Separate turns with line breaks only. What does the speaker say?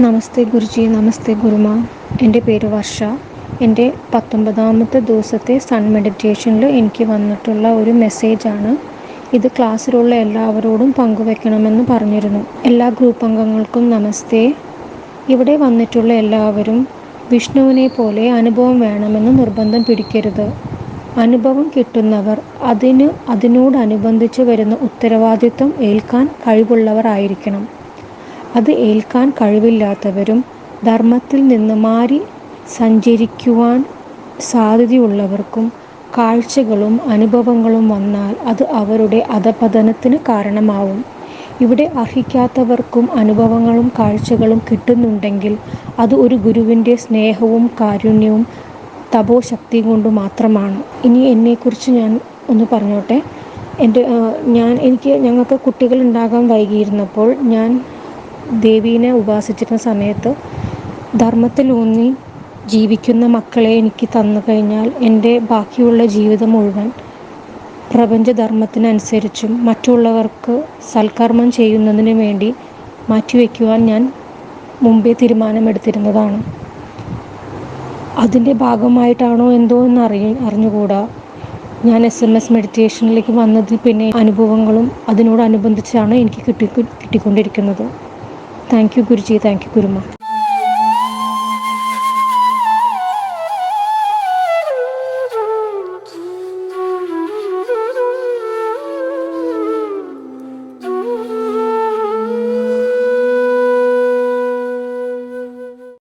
നമസ്തേ ഗുരുജി നമസ്തേ ഗുരുമ. എന്റെ പേര് വർഷ. എന്റെ പത്തൊമ്പതാമത്തെ ദിവസത്തെ സൺ മെഡിറ്റേഷനിൽ എനിക്ക് വന്നിട്ടുള്ള ഒരു മെസ്സേജാണ്. ഇത് ക്ലാസ്സിലുള്ള എല്ലാവരോടും പങ്കുവെക്കണമെന്ന് പറഞ്ഞിരുന്നു. എല്ലാ ഗ്രൂപ്പ് അംഗങ്ങൾക്കും നമസ്തേ. ഇവിടെ വന്നിട്ടുള്ള എല്ലാവരും വിഷ്ണുവിനെ പോലെ അനുഭവം വേണമെന്ന് നിർബന്ധം പിടിക്കരുത്. അനുഭവം കിട്ടുന്നവർ അതിന് അതിനോടനുബന്ധിച്ച് വരുന്ന ഉത്തരവാദിത്വം ഏൽക്കാൻ കഴിവുള്ളവർ ആയിരിക്കണം. അത് ഏൽക്കാൻ കഴിവില്ലാത്തവരും ധർമ്മത്തിൽ നിന്ന് മാറി സഞ്ചരിക്കുവാൻ സാധ്യതയുള്ളവർക്കും കാഴ്ചകളും അനുഭവങ്ങളും വന്നാൽ അത് അവരുടെ അധപതനത്തിന് കാരണമാവും. ഇവിടെ അർഹിക്കാത്തവർക്കും അനുഭവങ്ങളും കാഴ്ചകളും കിട്ടുന്നുണ്ടെങ്കിൽ അത് ഒരു ഗുരുവിന്റെ സ്നേഹവും കാരുണ്യവും തപോശക്തി കൊണ്ട് മാത്രമാണ്. ഇനി എന്നെക്കുറിച്ച് ഞാൻ ഒന്ന് പറഞ്ഞോട്ടെ? എന്റെ ഞാൻ എനിക്ക് ഞങ്ങൾക്ക് കുട്ടികൾ ഉണ്ടാകാൻ വൈകിയിരുന്നപ്പോൾ ഞാൻ ദേവീനെ ഉപാസിച്ചിരുന്ന സമയത്ത് ധർമ്മത്തിലൂന്നി ജീവിക്കുന്ന മക്കളെ എനിക്ക് തന്നു കഴിഞ്ഞാൽ എന്റെ ബാക്കിയുള്ള ജീവിതം മുഴുവൻ പ്രപഞ്ചധർമ്മത്തിനനുസരിച്ചും മറ്റുള്ളവർക്ക് സൽക്കർമ്മം ചെയ്യുന്നതിന് വേണ്ടി മാറ്റിവെക്കുവാൻ ഞാൻ മുമ്പേ തീരുമാനമെടുത്തിരുന്നതാണ്. അതിന്റെ ഭാഗമായിട്ടാണോ എന്തോ എന്ന് അറിയ അറിഞ്ഞുകൂടാ. ഞാൻ എസ് എം എസ് മെഡിറ്റേഷനിലേക്ക് വന്നതിൽ പിന്നെ അനുഭവങ്ങളും അതിനോടനുബന്ധിച്ചാണ് എനിക്ക് കിട്ടി കിട്ടിക്കൊണ്ടിരിക്കുന്നത്. Thank you Guruji thank you Guruma.